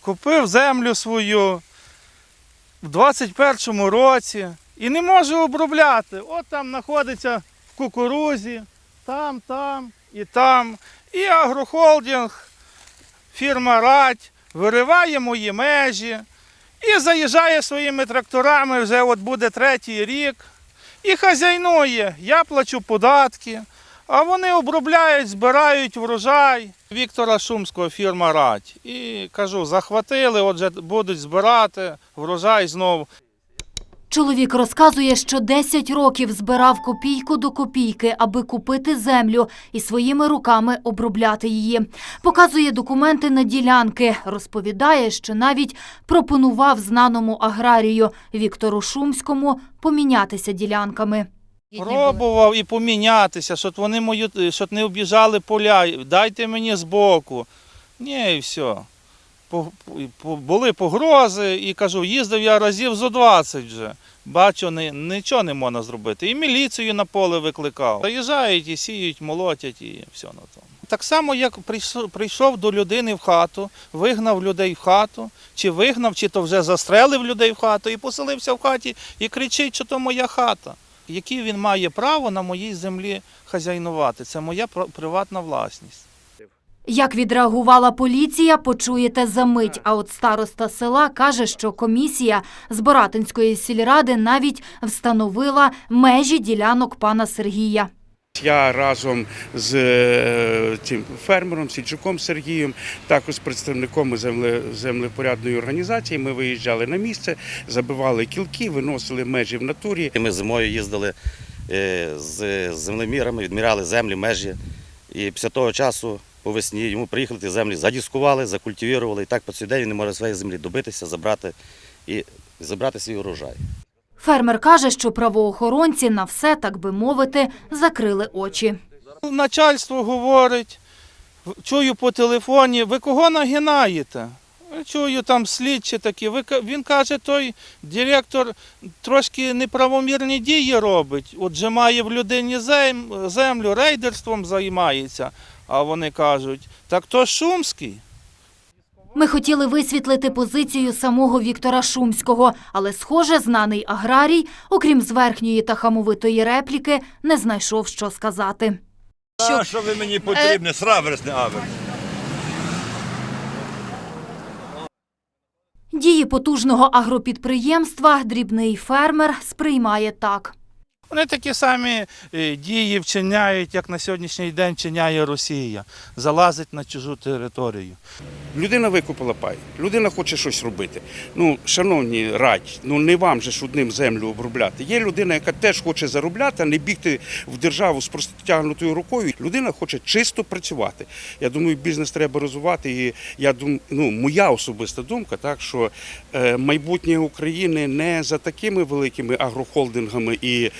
Купив землю свою в 21-му році і не можу обробляти. От там знаходиться в кукурузі, там, там і там. І агрохолдинг, фірма Радь вириває мої межі і заїжджає своїми тракторами, вже от буде третій рік. І хазяйнує. Я плачу податки, а вони обробляють, збирають врожай. Віктора Шумського фірма Радь. І кажу, захватили, отже, будуть збирати врожай знову. Чоловік розказує, що 10 років збирав копійку до копійки, аби купити землю і своїми руками обробляти її. Показує документи на ділянки. Розповідає, що навіть пропонував знаному аграрію Віктору Шумському помінятися ділянками. Пробував і помінятися, щоб вони мою, щоб не обіжали поля. Дайте мені збоку. Ні, і все. Були погрози, і кажу, їздив я разів зо 20 вже. Бачу, нічого не можна зробити. І міліцію на поле викликав. Заїжджають і сіють, молотять і все на тому. Так само, як прийшов до людини в хату, вигнав людей в хату, чи вигнав, чи то вже застрелив людей в хату і поселився в хаті і кричить, що то моя хата. Яке він має право на моїй землі хазяйнувати? Це моя пр- приватна власність. Як відреагувала поліція, почуєте за мить. А от староста села каже, що комісія з Боратинської сільради навіть встановила межі ділянок пана Сергія. Я разом з е, цим фермером Сіджуком Сергієм, також з представником землепорядної організації. Ми виїжджали на місце, забивали кілки, виносили межі в натурі. Ми зимою їздили е, з землемірами, відміряли землі, межі. І після того часу по весні йому приїхали ті землі, задіскували, закультивірували. І так по цей день він не може своєї землі добитися, забрати і забрати свій урожай. Фермер каже, що правоохоронці на все, так би мовити, закрили очі. Начальство говорить, чую по телефоні, ви кого нагинаєте? Чую там слідчі такі. Він каже, той директор трошки неправомірні дії робить. Отже, має в людині землю, рейдерством займається. А вони кажуть, так то Шумський. Ми хотіли висвітлити позицію самого Віктора Шумського, але, схоже, знаний аграрій, окрім зверхньої та хамовитої репліки, не знайшов, що сказати. Що, що ви мені потрібні? Сраверс не аверс. Дії потужного агропідприємства дрібний фермер сприймає так. Вони такі самі е, дії вчиняють, як на сьогоднішній день вчиняє Росія. Залазить на чужу територію. Людина викупила пай, людина хоче щось робити. Ну, шановні радь, ну не вам же ж одним землю обробляти. Є людина, яка теж хоче заробляти, а не бігти в державу з простягнутою рукою. Людина хоче чисто працювати. Я думаю, бізнес треба розвивати. І я думаю, ну моя особиста думка, так що е, майбутнє України не за такими великими агрохолдингами і,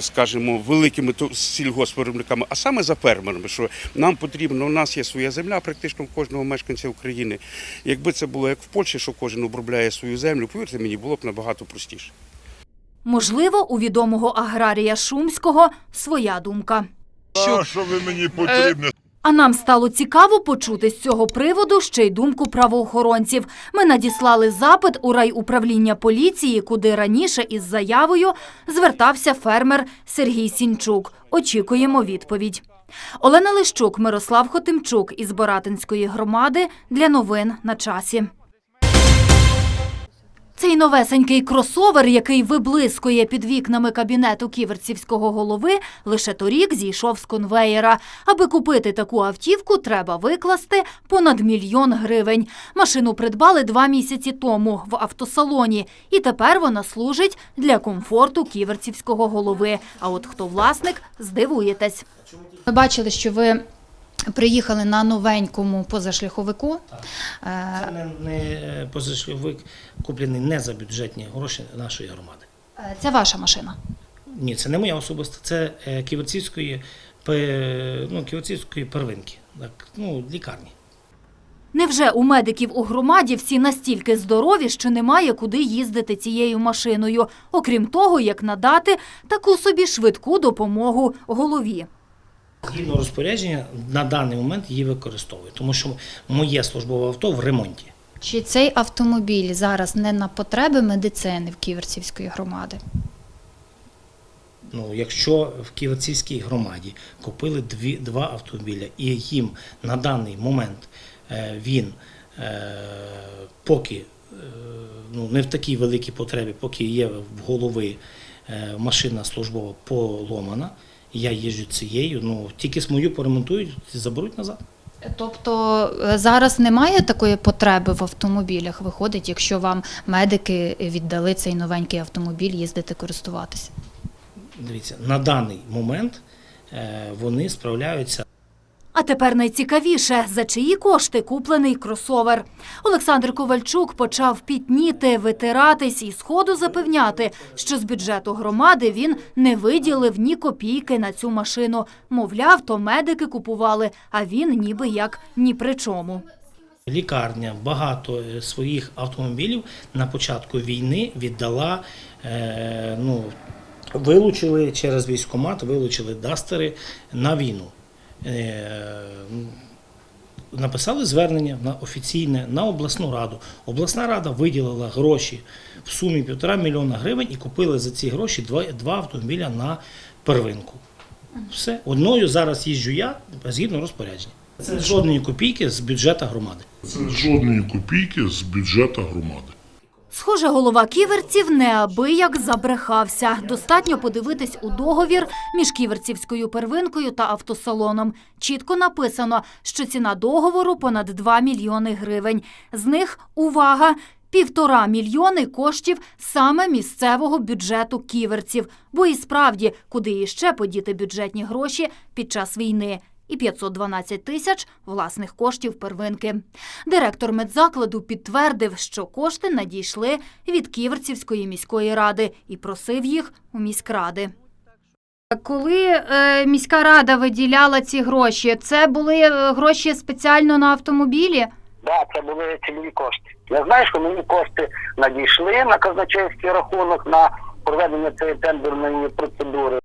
скажімо, великими то- сільгоспвиробниками, а саме за фермерами. Що нам потрібно, у нас є своя земля, практично в кожного мешканця України. Якби це було як в Польщі, що кожен обробляє свою землю, повірте мені, було б набагато простіше. Можливо, у відомого аграрія Шумського своя думка. Що, що ви мені потрібні? А нам стало цікаво почути з цього приводу ще й думку правоохоронців. Ми надіслали запит у райуправління поліції, куди раніше із заявою звертався фермер Сергій Сінчук. Очікуємо відповідь. Олена Лищук, Мирослав Хотимчук із Боратинської громади для новин на часі. Цей новесенький кросовер, який виблискує під вікнами кабінету ківерцівського голови, лише торік зійшов з конвеєра. Аби купити таку автівку, треба викласти понад мільйон гривень. Машину придбали два місяці тому в автосалоні, і тепер вона служить для комфорту ківерцівського голови. А от хто власник, здивуєтесь. Ми бачили, що ви приїхали на новенькому позашляховику. Це Е, не, не позашляховик куплений не за бюджетні гроші нашої громади. е, Це ваша машина. Ні, це не моя особиста, це е, Ківерцівської, ну, Ківерцівської первинки, так, ну, лікарні. Невже у медиків у громаді всі настільки здорові, що немає куди їздити цією машиною, окрім того, як надати таку собі швидку допомогу голові? Згідно розпорядження, на даний момент її використовую, тому що моє службове авто в ремонті. Чи цей автомобіль зараз не на потреби медицини в Ківерцівської громади? Ну, якщо в Ківерцівській громаді купили дві, два автомобіля і їм на даний момент е, він е, поки е, ну, не в такій великій потребі, поки є в голови е, машина службова поломана, я їжджу цією, ну тільки з мою поремонтують, заберуть назад. Тобто е, зараз немає такої потреби в автомобілях, виходить, якщо вам медики віддали цей новенький автомобіль їздити користуватися. Дивіться, на даний момент е, вони справляються А тепер найцікавіше, за чиї кошти куплений кросовер. Олександр Ковальчук почав пітніти, витиратись і сходу запевняти, що з бюджету громади він не виділив ні копійки на цю машину. Мовляв, то медики купували, а він ніби як ні при чому. Лікарня багато е, своїх автомобілів на початку війни віддала. Е, ну, вилучили через військкомат, вилучили дастери на війну. Е, написали звернення на офіційне на обласну раду. Обласна рада виділила гроші в сумі півтора мільйона гривень і купили за ці гроші два, два автомобіля на первинку. Все. Одною зараз їжджу я згідно розпорядження. Це жодної копійки з бюджету громади. Це жодної копійки з бюджету громади. Схоже, голова ківерців неабияк забрехався. Достатньо подивитись у договір між ківерцівською первинкою та автосалоном. Чітко написано, що ціна договору понад 2 мільйони гривень. З них увага. Півтора мільйони коштів саме місцевого бюджету ківерців. Бо і справді, куди іще подіти бюджетні гроші під час війни. І 512 тисяч власних коштів первинки. Директор медзакладу підтвердив, що кошти надійшли від Ківерцівської міської ради і просив їх у міськради. Коли е, міська рада виділяла ці гроші, це були е, гроші спеціально на автомобілі? Да, це були цільові кошти. Я знаю, що мені кошти надійшли на казначейський рахунок на проведення цієї тендерної процедури.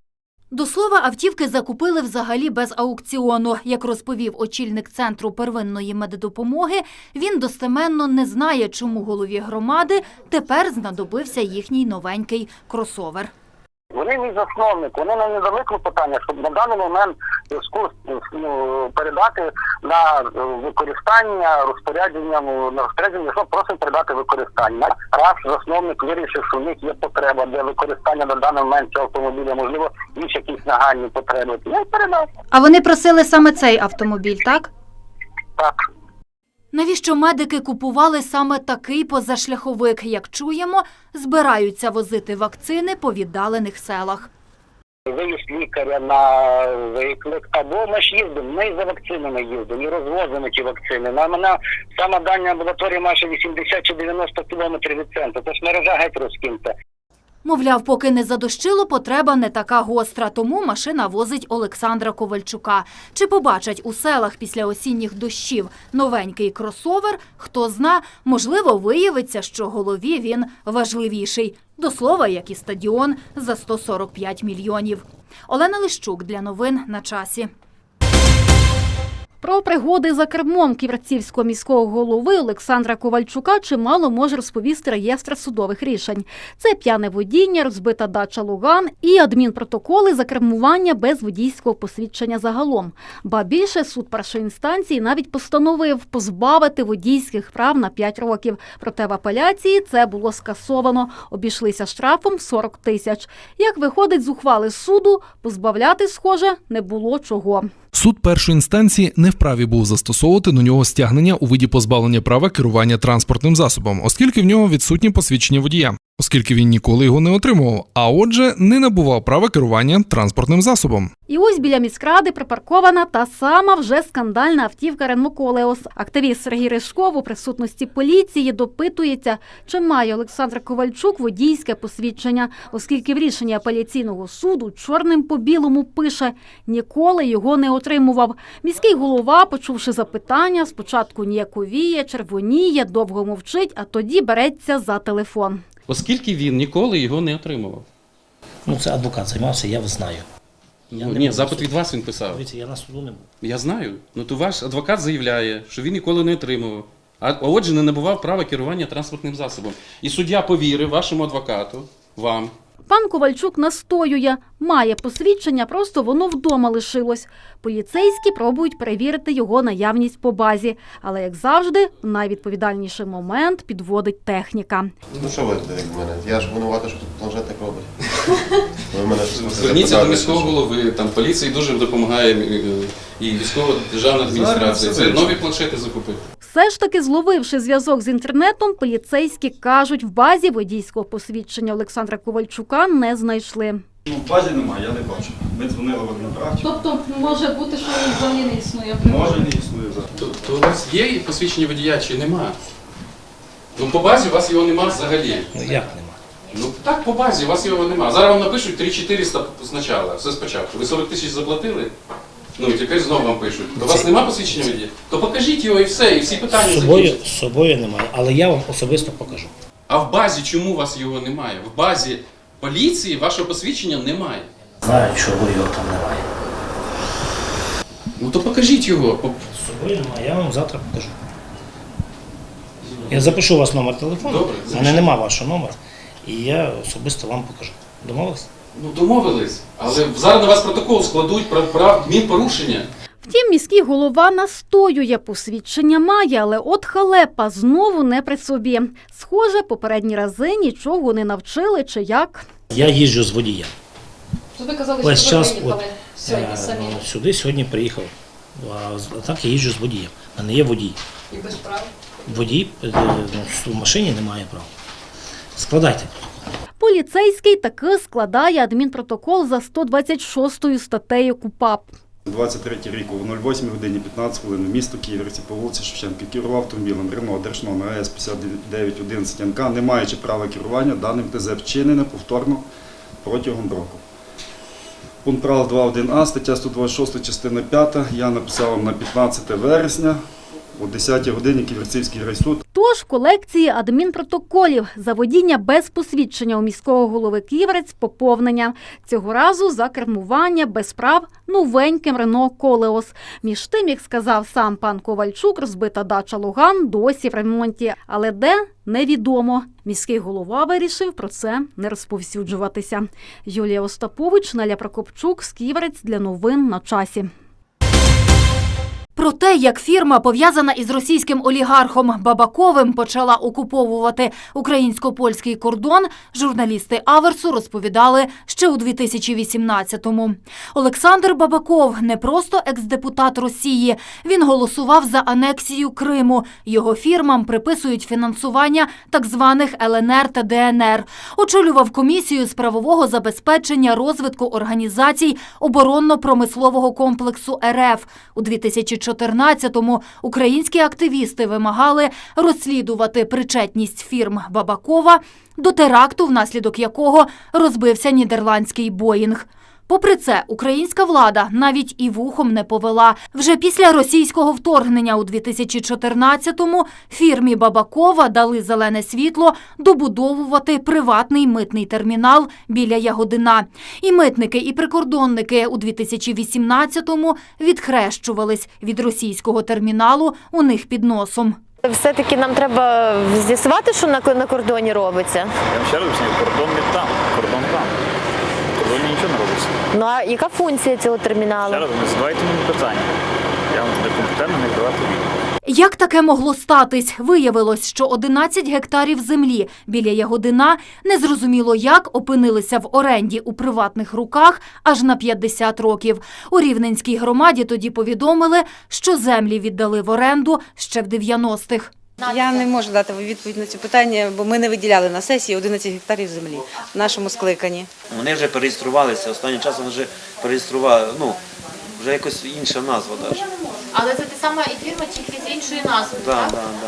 До слова, автівки закупили взагалі без аукціону. Як розповів очільник центру первинної меддопомоги, він достеменно не знає, чому голові громади тепер знадобився їхній новенький кросовер. Вони мій засновник, вони мені дали клопотання, щоб на даний момент ну, передати на використання розпорядженням на розпорядження, щоб просто передати використання. Раз засновник вирішив, що в них є потреба для використання на даний момент цього автомобіля, можливо, інші якісь нагальні потреби. Я передав. А вони просили саме цей автомобіль, так? Так. Навіщо медики купували саме такий позашляховик? Як чуємо, збираються возити вакцини по віддалених селах. Виїзд лікаря на виклик, або ми ж їздимо, ми за вакцинами їздимо і розвозимо ті вакцини. На мене сама дальня амбулаторія майже 80 чи 90 кілометрів від центру, тож мережа геть розкиньте. Мовляв, поки не задощило, потреба не така гостра, тому машина возить Олександра Ковальчука. Чи побачать у селах після осінніх дощів новенький кросовер, хто зна, можливо, виявиться, що голові він важливіший. До слова, як і стадіон за 145 мільйонів. Олена Лищук для новин на часі. Про пригоди за кермом ківерцівського міського голови Олександра Ковальчука чимало може розповісти реєстр судових рішень. Це п'яне водіння, розбита дача Луган і адмінпротоколи за кермування без водійського посвідчення загалом. Ба більше суд першої інстанції навіть постановив позбавити водійських прав на 5 років. Проте в апеляції це було скасовано. Обійшлися штрафом 40 тисяч. Як виходить з ухвали суду, позбавляти, схоже, не було чого. Суд першої інстанції не вправі був застосовувати до нього стягнення у виді позбавлення права керування транспортним засобом, оскільки в нього відсутні посвідчення водія, оскільки він ніколи його не отримував, а отже, не набував права керування транспортним засобом. І ось біля міськради припаркована та сама вже скандальна автівка Рено Колеос. Активіст Сергій Ришков у присутності поліції допитується, чи має Олександр Ковальчук водійське посвідчення, оскільки в рішенні апеляційного суду чорним по білому пише ніколи його не отримував. Міський голова, почувши запитання, спочатку ніяковіє, червоніє, довго мовчить, а тоді береться за телефон. Оскільки він ніколи його не отримував. Ну, це адвокат займався, я знаю. Я Ну, ні, запит від вас він писав. Дивіться, я на суду не був. Я знаю. Ну то ваш адвокат заявляє, що він ніколи не отримував. а отже, не набував права керування транспортним засобом. І суддя повірив вашому адвокату, вам, Пан Ковальчук настоює, має посвідчення, просто воно вдома лишилось. Поліцейські пробують перевірити його наявність по базі, але як завжди, в найвідповідальніший момент підводить техніка. Ну що ви від мене? Я ж винуватий, що тут планшетник робить. Ви мене Зверніться до міського голови, там поліції дуже допомагає е, і військова державна адміністрація. Це нові планшети закупити. Все ж таки, зловивши зв'язок з інтернетом, поліцейські кажуть, в базі водійського посвідчення Олександра Ковальчука не знайшли. Ну, в базі немає, я не бачу. Ми дзвонили в адмінпрактику. Тобто може бути, що він взагалі не існує. Може не існує взагалі. То, то у вас є посвідчення водія чи нема? Ну, по базі у вас його нема взагалі. Ну як нема? Ну так, по базі у вас його нема. Зараз вам напишуть 3400 спочатку, все спочатку. Ви 40 тисяч заплатили? Ну і тепер знову вам пишуть. У вас нема посвідчення водія? То покажіть його і все, і всі питання З собою, закінчаться. з собою немає, але я вам особисто покажу. А в базі чому у вас його немає? В базі поліції вашого посвідчення немає. Знаю, чого його там немає. Ну то покажіть його. По- З собою немає, я вам завтра покажу. Я запишу у вас номер телефону, Добре, в мене запишіть. нема вашого номера, і я особисто вам покажу. Домовились? Ну домовились. Але зараз на вас протокол складуть про, про адмінпорушення. Втім, міський голова настоює, посвідчення має, але от халепа знову не при собі. Схоже, попередні рази нічого не навчили чи як. Я їжджу з водієм. Ви казали, Весь час от, е, сюди сьогодні приїхав. А так я їжджу з водієм. У мене є водій. І без прав. Водій е, ну, в машині немає права. Складайте. Поліцейський таки складає адмінпротокол за 126 статтею КУПАП. 23 рік о 08 годині 15 хвилин в місто Ківерці по вулиці Шевченка керував автомобілем Рено Держномер АЕС 5911 НК, не маючи права керування даним ТЗ вчинене повторно протягом року. Пункт правил 2.1а, стаття 126, частина 5. Я написав вам на 15 вересня о 10 годині Ківерцівський райсуд. Тож колекції адмінпротоколів за водіння без посвідчення у міського голови Ківерець поповнення. Цього разу за кермування без прав новеньким Рено Колеос. Між тим, як сказав сам пан Ковальчук, розбита дача Луган досі в ремонті. Але де невідомо. Міський голова вирішив про це не розповсюджуватися. Юлія Остапович, Наля Прокопчук, Сківерець для новин на часі. Про те, як фірма, пов'язана із російським олігархом Бабаковим, почала окуповувати українсько-польський кордон, журналісти Аверсу розповідали ще у 2018-му. Олександр Бабаков не просто екс-депутат Росії. Він голосував за анексію Криму. Його фірмам приписують фінансування так званих ЛНР та ДНР. Очолював комісію з правового забезпечення розвитку організацій оборонно-промислового комплексу РФ. У 2014-му українські активісти вимагали розслідувати причетність фірм Бабакова до теракту, внаслідок якого розбився нідерландський Боїнг. Попри це, українська влада навіть і вухом не повела. Вже після російського вторгнення у 2014-му фірмі Бабакова дали зелене світло добудовувати приватний митний термінал біля Ягодина. І митники, і прикордонники у 2018-му відхрещувались від російського терміналу у них під носом. Все-таки нам треба з'ясувати, що на, на кордоні робиться. Я вам ще раз кордон не там. В кордоні нічого не робиться. Ну а яка функція цього терміналу? Ще раз, не задавайте мені питання. Я вам туди компетентно не давати відповідь. Як таке могло статись? Виявилось, що 11 гектарів землі біля Ягодина незрозуміло як опинилися в оренді у приватних руках аж на 50 років. У Рівненській громаді тоді повідомили, що землі віддали в оренду ще в 90-х. Я не можу дати відповідь на це питання, бо ми не виділяли на сесії 11 гектарів землі в нашому скликанні. Вони вже переєструвалися, останнім часом вже переєстрували, ну, вже якось інша назва навіть. Але це та сама і фірма, тільки з іншою назвою, Так, так? да.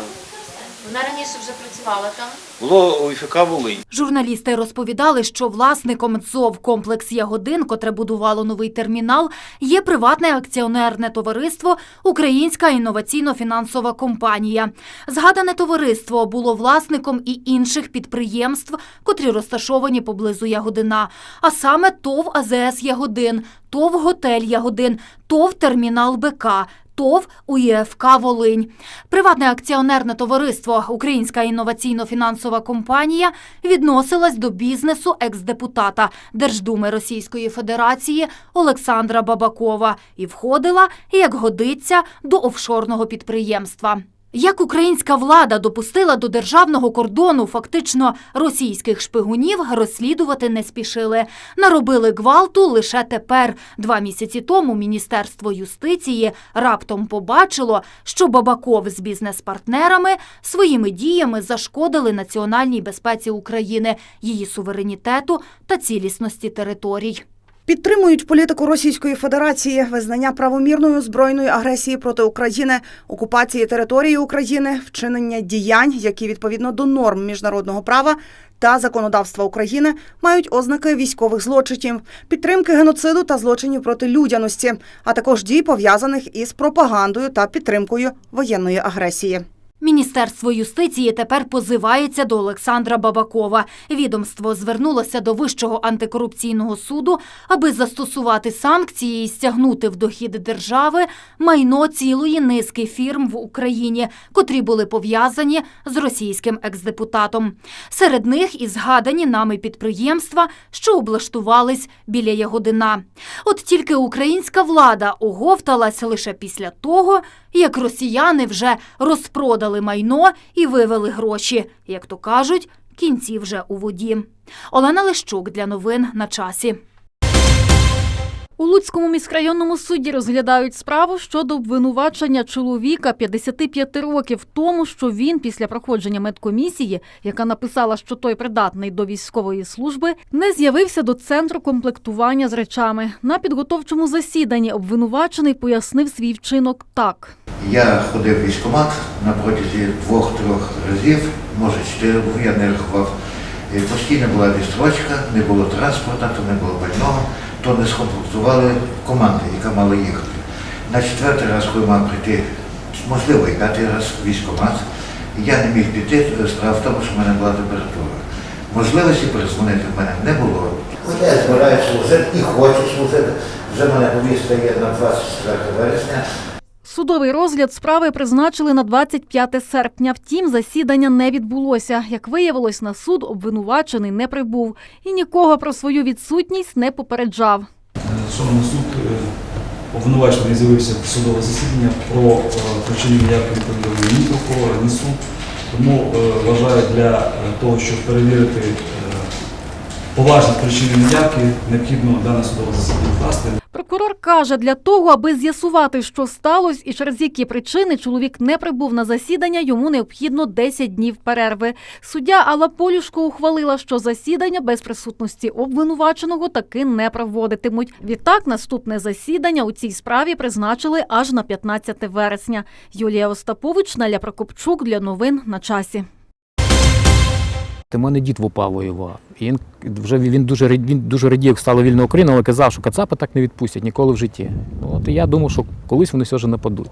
Вона раніше вже працювала там. Було у ІФК Волинь. Журналісти розповідали, що власником ЦОВ «Комплекс Ягодин», котре будувало новий термінал, є приватне акціонерне товариство «Українська інноваційно-фінансова компанія». Згадане товариство було власником і інших підприємств, котрі розташовані поблизу Ягодина, а саме ТОВ АЗС Ягодин, ТОВ Готель Ягодин, ТОВ Термінал БК, ТОВ УЄФК Волинь. Приватне акціонерне товариство Українська інноваційно-фінансова компанія відносилась до бізнесу екс-депутата Держдуми Російської Федерації Олександра Бабакова і входила, як годиться, до офшорного підприємства. Як українська влада допустила до державного кордону фактично російських шпигунів, розслідувати не спішили. Наробили гвалту лише тепер. Два місяці тому Міністерство юстиції раптом побачило, що Бабаков з бізнес-партнерами своїми діями зашкодили національній безпеці України, її суверенітету та цілісності територій. Підтримують політику Російської Федерації, визнання правомірної збройної агресії проти України, окупації території України, вчинення діянь, які відповідно до норм міжнародного права та законодавства України мають ознаки військових злочинів, підтримки геноциду та злочинів проти людяності, а також дій пов'язаних із пропагандою та підтримкою воєнної агресії. Міністерство юстиції тепер позивається до Олександра Бабакова. Відомство звернулося до Вищого антикорупційного суду, аби застосувати санкції і стягнути в дохід держави майно цілої низки фірм в Україні, котрі були пов'язані з російським екс-депутатом. Серед них і згадані нами підприємства, що облаштувались біля Ягодина. От тільки українська влада оговталась лише після того, як росіяни вже розпродали майно і вивели гроші. Як то кажуть, кінці вже у воді. Олена Лещук для новин на часі. У Луцькому міськрайонному суді розглядають справу щодо обвинувачення чоловіка 55 років тому, що він після проходження медкомісії, яка написала, що той придатний до військової служби, не з'явився до центру комплектування з речами. На підготовчому засіданні обвинувачений пояснив свій вчинок так. Я ходив в військкомат на протязі двох-трьох разів, може чотири, я не рахував. Постійно була відстрочка, не було транспорту, не було пального, то не скомплектували команди, яка мала їхати. На четвертий раз, коли мав прийти, можливо, і п'ятий раз військомат, я не міг піти, справа в тому, що в мене була температура. Можливості перезвонити в мене не було. Я збираюся служити і хочу служити. Вже мене повістка є на 24 вересня. Судовий розгляд справи призначили на 25 серпня. Втім, засідання не відбулося. Як виявилось, на суд обвинувачений не прибув і нікого про свою відсутність не попереджав. Шановний суд е, обвинувачений з'явився в судове засідання про е, причину ніякої повідомлення ні прокурора, ні суд. Тому е, вважаю для того, щоб перевірити поважність причини неявки, необхідно дане судове засідання вкласти. Прокурор каже, для того, аби з'ясувати, що сталося і через які причини чоловік не прибув на засідання, йому необхідно 10 днів перерви. Суддя Алла Полюшко ухвалила, що засідання без присутності обвинуваченого таки не проводитимуть. Відтак, наступне засідання у цій справі призначили аж на 15 вересня. Юлія Остапович, Наля Прокопчук для новин на часі. У мене дід в УПА воював. І він вже він дуже він дуже радів, як стала вільна Україна, але казав, що Кацапа так не відпустять ніколи в житті. От і я думав, що колись вони все ж нападуть.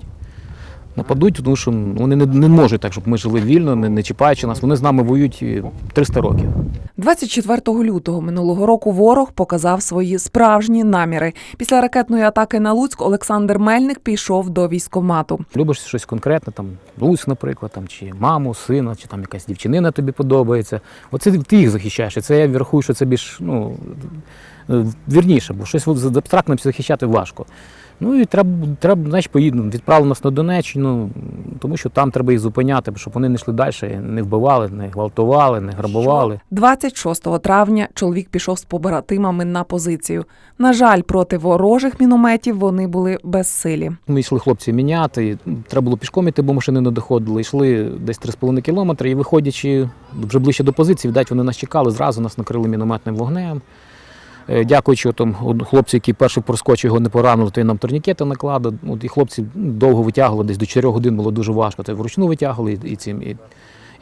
Нападуть, тому що вони не, не можуть так, щоб ми жили вільно, не, не чіпаючи нас. Вони з нами воюють е, 300 років. 24 лютого минулого року ворог показав свої справжні наміри. Після ракетної атаки на Луцьк Олександр Мельник пішов до військкомату. Любиш щось конкретне, там Луць, наприклад, там, чи маму, сина, чи там якась дівчинина тобі подобається. Оце ти їх захищаєш. І це я рахую, що це більш ну, е, вірніше, бо щось з абстрактним захищати важко. Ну і треба, треба значить, поїдемо. Відправили нас на Донеччину, тому що там треба їх зупиняти, щоб вони не йшли далі, не вбивали, не гвалтували, не грабували. 26 травня чоловік пішов з побратимами на позицію. На жаль, проти ворожих мінометів вони були безсилі. Ми йшли хлопці міняти, треба було пішком іти, бо машини не доходили. Йшли десь 3,5 кілометри і виходячи вже ближче до позиції, видать, вони нас чекали, зразу нас накрили мінометним вогнем. Е, Дякуючи там, от хлопцю, який перший проскочив, його не поранили, то він нам турнікети накладав. От, і хлопці ну, довго витягували, десь до 4 годин було дуже важко. Це вручну витягували і, і цим. І,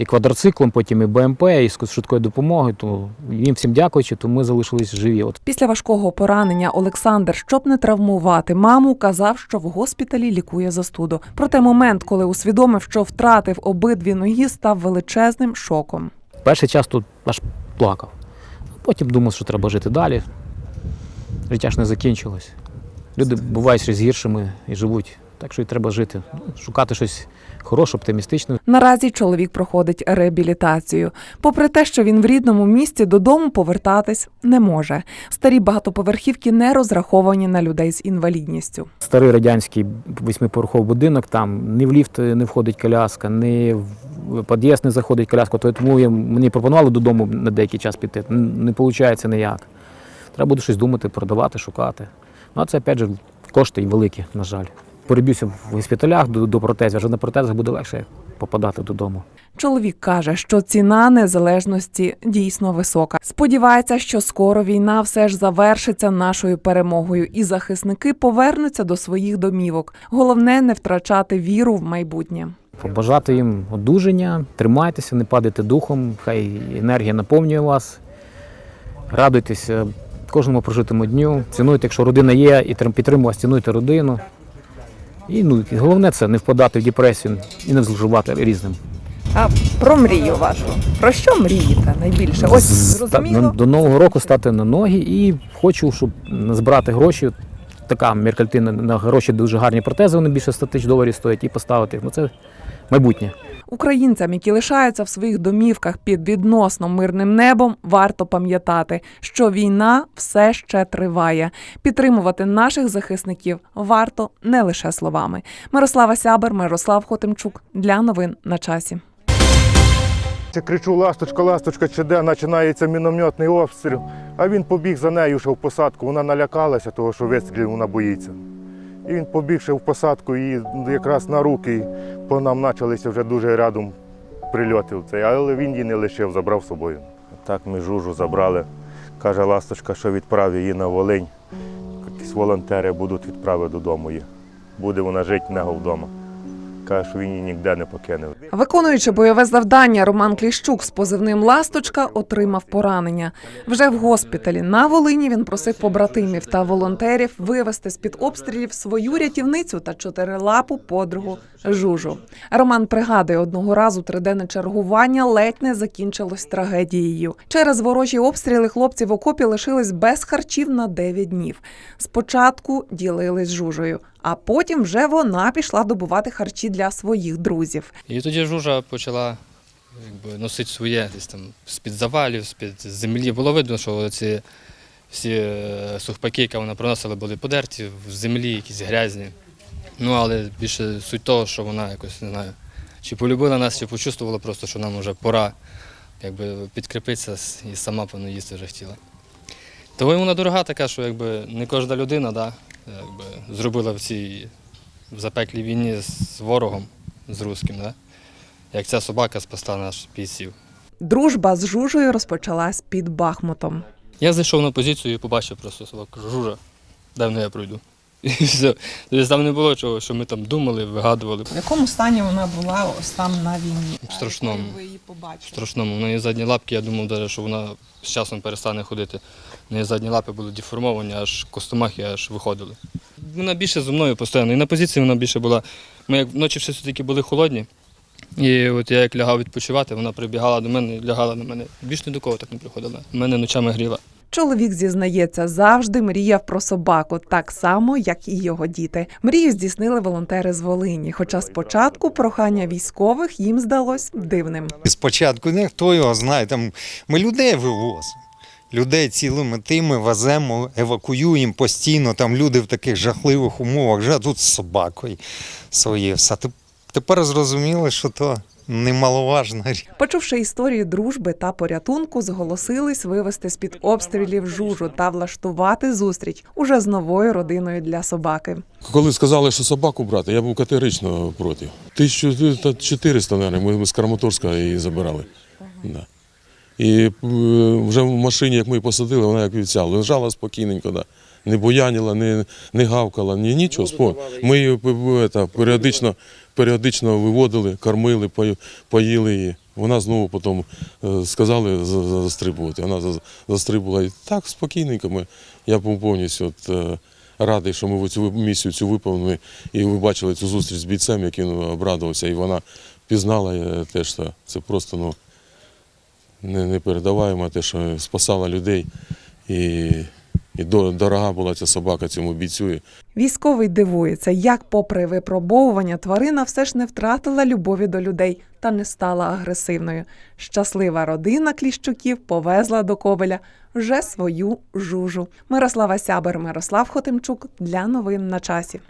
і квадроциклом, потім і БМП, і з швидкою допомогою. То їм всім дякуючи, то ми залишились живі. От Після важкого поранення Олександр, щоб не травмувати маму, казав, що в госпіталі лікує застуду. Проте момент, коли усвідомив, що втратив обидві ноги, став величезним шоком. Перший час тут аж плакав. Потім думав, що треба жити далі. Життя ж не закінчилось. Люди бувають щось гіршими і живуть Так що і треба жити, ну, шукати щось хороше, оптимістичне. Наразі чоловік проходить реабілітацію. Попри те, що він в рідному місті додому повертатись не може. Старі багатоповерхівки не розраховані на людей з інвалідністю. Старий радянський восьмиповерховий будинок, там ні в ліфт не входить коляска, ні в під'їзд не заходить коляска. Тому мені пропонували додому на деякий час піти. Не виходить ніяк. Треба буде щось думати, продавати, шукати. Ну а це опять же кошти і великі, на жаль. Переб'юся в госпіталях до, до протезів, вже на протезах буде легше попадати додому. Чоловік каже, що ціна незалежності дійсно висока. Сподівається, що скоро війна все ж завершиться нашою перемогою, і захисники повернуться до своїх домівок. Головне не втрачати віру в майбутнє. Побажати їм одужання, тримайтеся, не падайте духом, хай енергія наповнює вас. Радуйтеся кожному прожитому дню. Цінуйте, якщо родина є, і трим- підтримує цінуйте родину. І ну, головне це не впадати в депресію і не зловживати різним. А про мрію вашу про що мрієте найбільше? Ось зрозуміло. До Нового року стати на ноги і хочу, щоб збирати гроші. Така меркальтина на гроші дуже гарні протези, вони більше 100 тисяч доларів стоять, і поставити. Ну це майбутнє. Українцям, які лишаються в своїх домівках під відносно мирним небом, варто пам'ятати, що війна все ще триває. Підтримувати наших захисників варто не лише словами. Мирослава Сябер, Мирослав Хотимчук для новин на часі. Кричу ласточка, ласточка, чи де починається мінометний обстріл, а він побіг за нею ще в посадку. Вона налякалася, того, що вистрілів вона боїться. І він побігши в посадку і якраз на руки по нам почалися вже дуже рядом прильоти. в цей. Але він її не лишив, забрав з собою. Так ми жужу забрали. Каже ласточка, що відправив її на Волинь. Якісь волонтери будуть відправити додому її. Буде вона жити в нього вдома. Каже, що він її ніде не покинув. Виконуючи бойове завдання, Роман Кліщук з позивним Ласточка отримав поранення. Вже в госпіталі на Волині він просив побратимів та волонтерів вивести з під обстрілів свою рятівницю та чотирилапу подругу Жужу. Роман пригадує, одного разу триденне чергування ледь не закінчилось трагедією. Через ворожі обстріли хлопці в окопі лишились без харчів на 9 днів. Спочатку ділились з Жужею, а потім вже вона пішла добувати харчі для своїх друзів. І тоді жужа почала якби, носити своє десь там з-під завалів, з-під землі. Було видно, що ці всі е, сухпаки, які вона приносила, були подерті в землі, якісь грязні. Ну, але більше суть того, що вона якось не знаю, чи полюбила нас, чи почувствувала просто, що нам вже пора якби, підкріпитися і сама певно їсти вже хотіла. Тому вона дорога така, що якби не кожна людина да, якби, зробила в цій в запеклій війні з ворогом, з руським, да? як ця собака спасла наш бійців. Дружба з Жужею розпочалась під Бахмутом. Я зайшов на позицію і побачив просто собаку. Жужа, давно я пройду. І все. Тобто там не було чого, що ми там думали, вигадували. В якому стані вона була ось там на війні? В страшному. Ви її побачили? В страшному. У неї задні лапки, я думав, навіть, що вона з часом перестане ходити. У неї задні лапи були деформовані, аж костомахи аж виходили. Вона більше зі мною постійно. І на позиції вона більше була. Ми як вночі все таки були холодні. І от я як лягав відпочивати, вона прибігала до мене, лягала на мене. Більш ні до кого так не приходила. Мене ночами гріла. Чоловік зізнається, завжди мріяв про собаку, так само, як і його діти. Мрію здійснили волонтери з Волині. Хоча спочатку прохання військових їм здалось дивним. Спочатку не хто його знає, там ми людей вивозимо. Людей цілими тими веземо, евакуюємо постійно. Там люди в таких жахливих умовах, вже тут з собакою своє все. Теп- Тепер зрозуміли, що то немаловажна річ. Почувши історію дружби та порятунку, зголосились вивести з під обстрілів жужу та влаштувати зустріч уже з новою родиною для собаки. Коли сказали, що собаку брати, я був категорично проти. 1400, мабуть, ми з Краматорська її забирали. Да. І е, вже в машині, як ми її посадили, вона як вівця, лежала спокійненько, да. Не буянила, не, не гавкала, ні, нічого. Спо. Ми її п- п- періодично, періодично виводили, кормили, поїли її. Вона знову потім е, сказали за- за- застрибувати. Вона за- застрибувала і так спокійненько. Ми, я повністю от, е, радий, що ми цю місію цю виповнили. І ви бачили цю зустріч з бійцем, який ну, обрадувався, і вона пізнала е, теж. що Це просто ну, не, не передаваємо те, що спасала людей і, І до- дорога була ця собака цьому бійцю. Військовий дивується, як, попри випробовування, тварина все ж не втратила любові до людей та не стала агресивною. Щаслива родина Кліщуків повезла до Ковеля вже свою жужу. Мирослава Сябер, Мирослав Хотимчук для новин на часі.